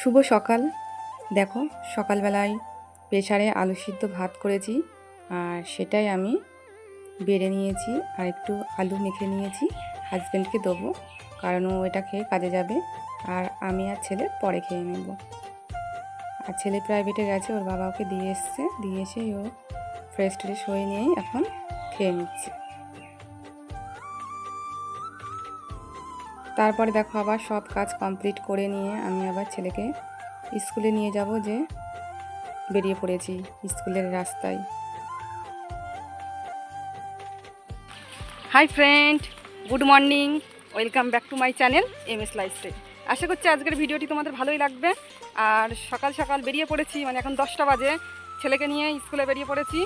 শুভ সকাল। দেখো, সকালবেলায় প্রেসারে আলু সিদ্ধ ভাত করেছি আর সেটাই আমি বেড়ে নিয়েছি আর একটু আলু মেখে নিয়েছি হাজব্যান্ডকে দেবো, কারণ ও এটা খেয়ে কাজে যাবে আর আমি আর ছেলে পরে খেয়ে নেব। আর ছেলে প্রাইভেটে গেছে, ওর বাবা ওকে দিয়ে এসছে, দিয়ে এসেই ও ফ্রেশ ট্রেশ হয়ে নিয়েই এখন খেয়ে নিচ্ছে। তারপরে দেখো আবার সব কাজ কমপ্লিট করে নিয়ে আমি আবার ছেলেকে স্কুলে নিয়ে যাব যে বেরিয়ে পড়েছি স্কুলের রাস্তায়। Hi friend good morning welcome back to my channel M S lifestyle আশা করছি আজকের ভিডিওটি তোমাদের ভালোই লাগবে। আর সকাল সকাল বেরিয়ে পড়েছি মানে এখন দশটা বাজে, ছেলেকে নিয়ে স্কুলে বেরিয়ে পড়েছি।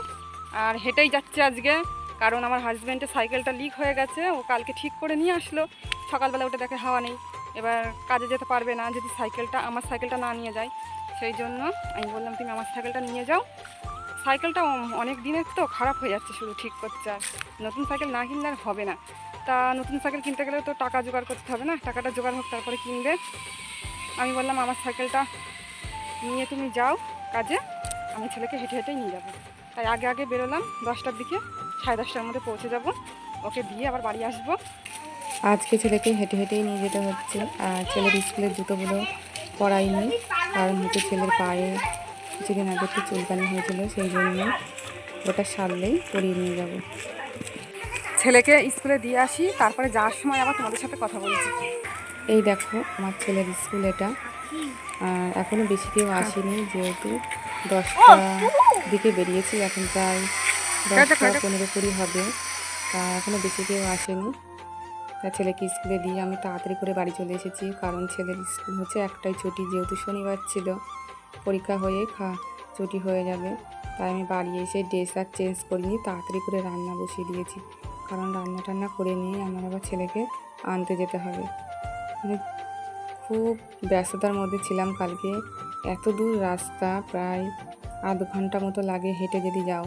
আর হেঁটেই যাচ্ছে আজকে, কারণ আমার হাজব্যান্ডের সাইকেলটা লিক হয়ে গেছে, ও কালকে ঠিক করে নিয়ে আসলো। সকালবেলা উঠে দেখে হাওয়া নেই। এবার কাজে যেতে পারবে না, যদি সাইকেলটা, আমার সাইকেলটা না নিয়ে যায়, সেই জন্য আমি বললাম, তুমি আমার সাইকেলটা নিয়ে যাও। সাইকেলটা অনেক দিনের তো, খারাপ হয়ে যাচ্ছে শুধু ঠিক করছে আর। নতুন সাইকেল না কিনলে আর হবে না। তা নতুন সাইকেল কিনতে গেলে তো টাকা জোগাড় করতে হবে না, টাকাটা জোগাড় হোক, তারপরে কিনবে। আমি বললাম, আমার সাইকেলটা নিয়ে তুমি যাও কাজে, আমি ছেলেকে হেঁটে হেঁটেই নিয়ে যাব। তাই আগে আগে বেরোলাম, দশটার দিকে, সাড়ে দশটার মধ্যে পৌঁছে যাব। ওকে দিয়ে আবার বাড়ি আসব। আজকে ছেলেকে হেঁটে হেঁটেই নিয়ে যেতে হচ্ছে আর ছেলের স্কুলের জুতোগুলো পরাইনি কারণ হচ্ছে ছেলের পায়ে কিছুদিন আগে একটু চুলকানি হয়েছিল সেই জন্য ওটা সারলেই পরিয়ে নিয়ে যাব। ছেলেকে স্কুলে দিয়ে আসি তারপরে যাওয়ার সময় আবার তোমাদের সাথে কথা বলছি। এই দেখো আমার ছেলের স্কুল এটা আর এখনও বেশি কেউ আসেনি যেহেতু দশটা দিকে বেরিয়েছি এখন প্রায় দশটা পনেরো কুড়ি হবে তা এখনও বেশি কেউ আসেনি। ছেলেকে স্কুলে দিয়ে আমি তাড়াতাড়ি করে বাড়ি চলে এসেছি। কারণ ছেলের স্কুল হচ্ছে একটাই ছুটি, যেহেতু শনিবার ছিল। পরীক্ষা হয়ে খা, ছুটি হয়ে যাবে। তাই আমি বাড়ি এসে ড্রেস আর চেঞ্জ করিনি, তাড়াতাড়ি করে রান্না বসিয়ে দিয়েছি। কারণ রান্না টান্না করে নিয়ে আমার আবার ছেলেকে আনতে যেতে হবে। মানে খুব ব্যস্ততার মধ্যে ছিলাম কালকে। এত দূর রাস্তা, প্রায় আধ ঘণ্টা মতো লাগে হেঁটে যদি যাও।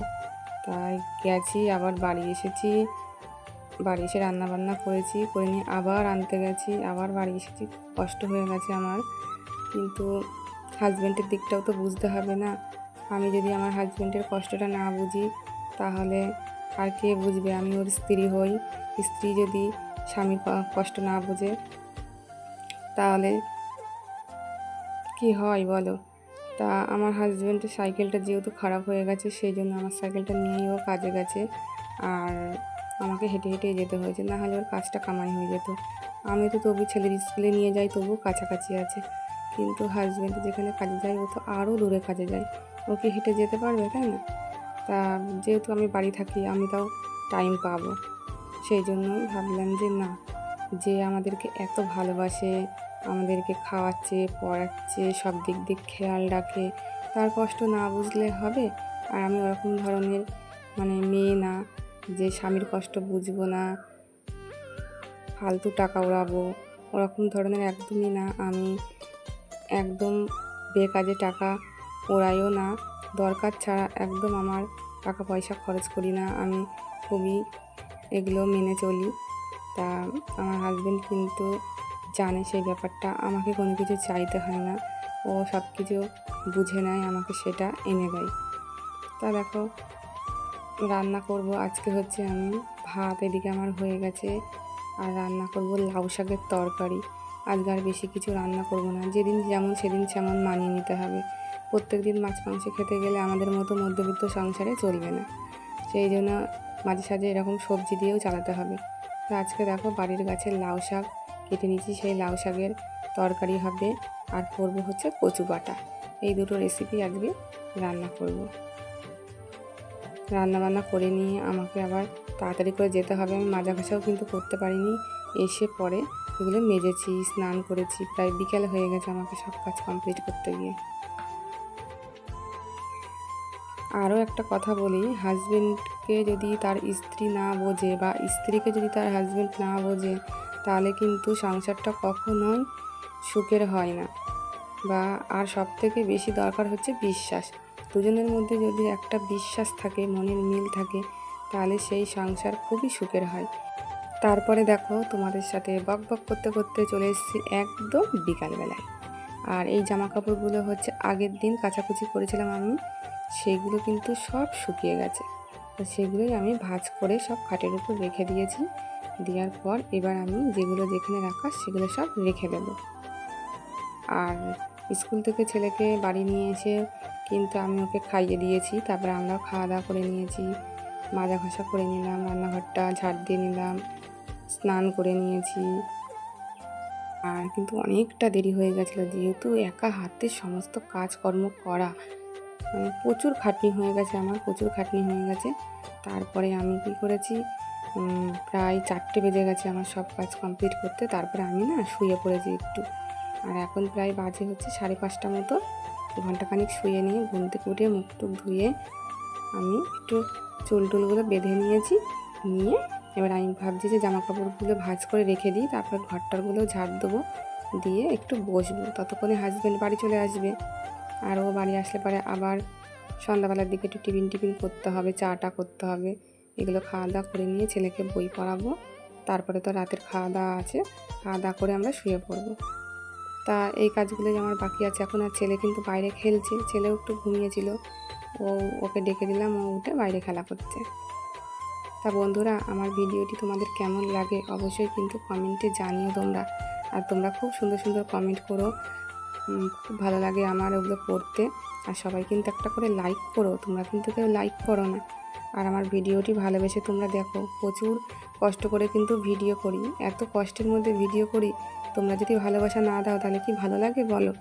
তাই গেছি, আবার বাড়ি এসেছি। বাড়ি এসে রান্না বান্না করেছি, করে নিয়ে আবার আনতে গেছি, আবার বাড়ি এসেছি কষ্ট হয়ে গেছে আমার। কিন্তু হাজব্যান্ডের দিকটাও তো বুঝতে হবে না। আমি যদি আমার হাজব্যান্ডের কষ্টটা না বুঝি, তাহলে আর কে বুঝবে? আমি ওর স্ত্রী হই। স্ত্রী যদি স্বামীর কষ্ট না বুঝে, তাহলে কি হয় বলো? তা আমার হাজব্যান্ডের সাইকেলটা যেহেতু খারাপ হয়ে গেছে, সেই জন্য আমার সাইকেলটা নিয়েই ও কাজে গেছে। আর আমাকে হেঁটে হেঁটে যেতে হয়েছে, না হলে ওর কাজটা কামাই হয়ে যেত। আমি তো তবু ছেলের স্কুলে নিয়ে যাই, তবু কাছাকাছি আছে। কিন্তু হাজব্যান্ড যেখানে কাজে যায়, ও তো আরও দূরে কাজে যায়। ও কি হেঁটে যেতে পারবে, তাই না? তা যেহেতু আমি বাড়ি থাকি, আমি তাও টাইম পাবো। সেই জন্য ভাবলাম যে না, যে আমাদেরকে এত ভালোবাসে, আমাদেরকে খাওয়াচ্ছে, পড়াচ্ছে, সব দিক দিক খেয়াল রাখে, তার কষ্ট না বুঝলে হবে? আর আমি ওরকম ধরনের মানে মেয়ে না। যে স্বামীর কষ্ট বুঝব না, ফালতু টাকা উড়াবো, ওরকম ধরনের একদমই না। আমি একদম বেকাজে টাকা ওড়াইও না, দরকার ছাড়া একদম আমার টাকা পয়সা খরচ করি না। আমি খুবই এগুলো মেনে চলি। তা আমার হাজব্যান্ড কিন্তু জানে সেই ব্যাপারটা, আমাকে কোনো কিছু চাইতে হয় না। ও সব কিছু বুঝে নেয়, আমাকে সেটা এনে দেয়। তা দেখো রান্না করব। আজকে হচ্ছে আমি ভাত, এদিকে আমার হয়ে গেছে। আর রান্না করব লাউ শাকের তরকারি। আজকে আর বেশি কিছু রান্না করব না। যেদিন যেমন সেদিন সেমন মানিয়ে নিতে হবে। প্রত্যেক দিন মাছ, মাংস খেতে গেলে আমাদের মতো মধ্যবিত্ত সংসারে চলবে না। সেই জন্য মাঝে সাঝে এরকম সবজি দিয়েও চালাতে হবে। তো আজকে দেখো বাড়ির গাছের লাউ শাক কেটে নিয়েছি। সেই লাউ শাকের তরকারি হবে। আর করব হচ্ছে কচু বাটা। এই দুটো রেসিপি আজকে রান্না করব। রান্না বান্না করে নিয়ে আমাকে আবার তাড়াতাড়ি করে যেতে হবে। আমি মাজা ঘষাও কিন্তু করতে পারিনি। এসে পরে এগুলো মেজেছি, স্নান করেছি, প্রায় বিকেল হয়ে গেছে আমাকে সব কাজ কমপ্লিট করতে গিয়ে। আরও একটা কথা বলি হাজবেন্ডকে যদি তার স্ত্রী না বোঝে বা স্ত্রীকে যদি তার হাজবেন্ড না বোঝে, তাহলে কিন্তু সংসারটা কখনোই সুখের হয় না। বা আর সব থেকে বেশি দরকার হচ্ছে বিশ্বাস। দুজনের মধ্যে যদি একটা বিশ্বাস থাকে, মনের মিল থাকে, তাহলে সেই সংসার খুবই সুখের হয়। তারপরে দেখো, তোমাদের সাথে বক বক করতে করতে চলে এসেছি একদম বিকালবেলায়। আর এই জামা কাপড়গুলো হচ্ছে আগের দিন কাচাকুচি করেছিলাম আমি, সেগুলো কিন্তু সব শুকিয়ে গেছে। তো সেগুলোই আমি ভাঁজ করে সব খাটের উপর রেখে দিয়েছি। দেওয়ার পর এবার আমি যেগুলো যেখানে রাখা সেগুলো সব রেখে দেবো। আর স্কুল থেকে ছেলেকে বাড়ি নিয়ে এসে কিন্তু আমি ওকে খাইয়ে দিয়েছি, তারপরে আমরাও খাওয়া দাওয়া করে নিয়েছি। মাজা ঘষা করে নিলাম, রান্নাঘরটা ঝাড় দিয়ে নিলাম, স্নান করে নিয়েছি। আর কিন্তু অনেকটা দেরি হয়ে গেছিল, যেহেতু একা হাতে সমস্ত কাজকর্ম করা। মানে প্রচুর খাটনি হয়ে গেছে আমার, প্রচুর খাটনি হয়ে গেছে। তারপরে আমি কি করেছি প্রায় চারটে বেজে গেছে আমার সব কাজ কমপ্লিট করতে, তারপরে আমি না শুয়ে পড়েছি একটু। আর এখন প্রায় বাজে হচ্ছে সাড়ে পাঁচটা মতো। ঘন্টাখানিক শুয়ে নিয়ে ঘুম থেকে মুখ টুক ধুয়ে আমি একটু চুল টুলগুলো বেঁধে নিয়েছি, নিয়ে এবার আমি ভাবছি যে জামা কাপড়গুলো ভাঁজ করে রেখে দিই, তারপর ঘরটারগুলো ঝাড় দেবো, দিয়ে একটু বসবো। ততক্ষণে হাজব্যান্ড বাড়ি চলে আসবে। আর ও বাড়ি আসলে পরে আবার সন্ধ্যাবেলার দিকে একটু টিফিন টিফিন করতে হবে, চাটা করতে হবে। এগুলো খাওয়া দাওয়া করে নিয়ে ছেলেকে বই পড়াবো। তারপরে তো রাতের খাওয়া দাওয়া আছে, খাওয়া দাওয়া করে আমরা শুয়ে পড়ব। তা এই কাজগুলোই আমার বাকি আছে। এখন আর ছেলে কিন্তু বাইরে খেলছে, ছেলেও একটু ঘুমিয়েছিল। ও, ওকে ডেকে দিলাম, ও উঠে বাইরে খেলা করছে। তা বন্ধুরা, আমার ভিডিওটি তোমাদের কেমন লাগে অবশ্যই কিন্তু কমেন্টে জানিও তোমরা। আর তোমরা খুব সুন্দর সুন্দর কমেন্ট করো। খুব ভালো লাগে আমার ওগুলো পড়তে আর সবাই কিন্তু একটা করে লাইক করো। তোমরা কিন্তু কেউ লাইক করো না। আর আমার ভিডিওটি ভালোবেসে তোমরা দেখো, প্রচুর কষ্ট করে কিন্তু ভিডিও করি। এত কষ্টের মধ্যে ভিডিও করি, তোমরা যদি ভালোবাসা না দাও তাহলে কি ভালো লাগে বলো?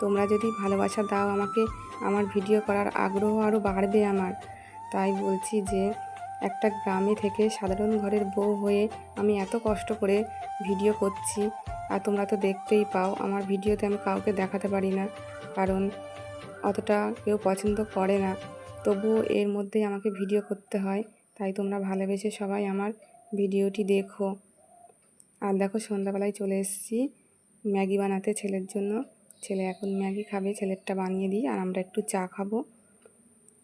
তোমরা যদি ভালোবাসা দাও আমাকে, আমার ভিডিও করার আগ্রহ আরও বাড়বে আমার। তাই বলছি যে, একটা গ্রামে থেকে সাধারণ ঘরের বউ হয়ে আমি এত কষ্ট করে ভিডিও করছি, আর তোমরা তো দেখতেই পাও, আমার ভিডিওতে আমি কাউকে দেখাতে পারি না। কারণ অতটা কেউ পছন্দ করে না। তবুও এর মধ্যেই আমাকে ভিডিও করতে হয়। তাই তোমরা ভালোবেসে সবাই আমার ভিডিওটি দেখো। আর দেখো, সন্ধ্যাবেলায় চলে এসেছি ম্যাগি বানাতে ছেলের জন্য। ছেলে এখন ম্যাগি খাবে, ছেলেরটা বানিয়ে দিই আর আমরা একটু চা খাব।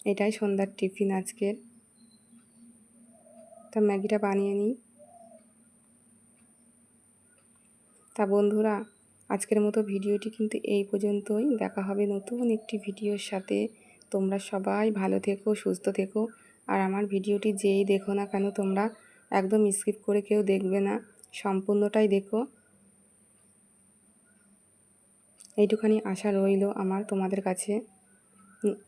এটাই সন্ধ্যার টিফিন আজকের। তা ম্যাগিটা বানিয়ে নিই। তা বন্ধুরা, আজকের মতো ভিডিওটি কিন্তু এই পর্যন্তই। দেখা হবে নতুন একটি ভিডিওর সাথে। তোমরা সবাই ভালো থেকো, সুস্থ থেকো। আর আমার ভিডিওটি যেই দেখো না কেন, তোমরা একদম স্কিপ করে কেউ দেখবে না। সম্পূর্ণটাই দেখো। এইটুখানি আশা রইল আমার তোমাদের কাছে।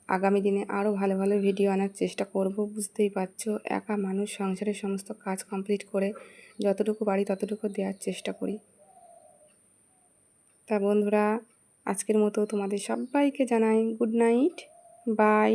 আগামী দিনে আরও ভালো ভালো ভিডিও আনার চেষ্টা করব, বুঝতেই পারছ? একা মানুষ সংসারের সমস্ত কাজ কমপ্লিট করে যতটুকু বাড়ি ততটুকু দেওয়ার চেষ্টা করি। তা বন্ধুরা, আজকের মতো তোমাদের সবাইকে জানাই গুড নাইট বাই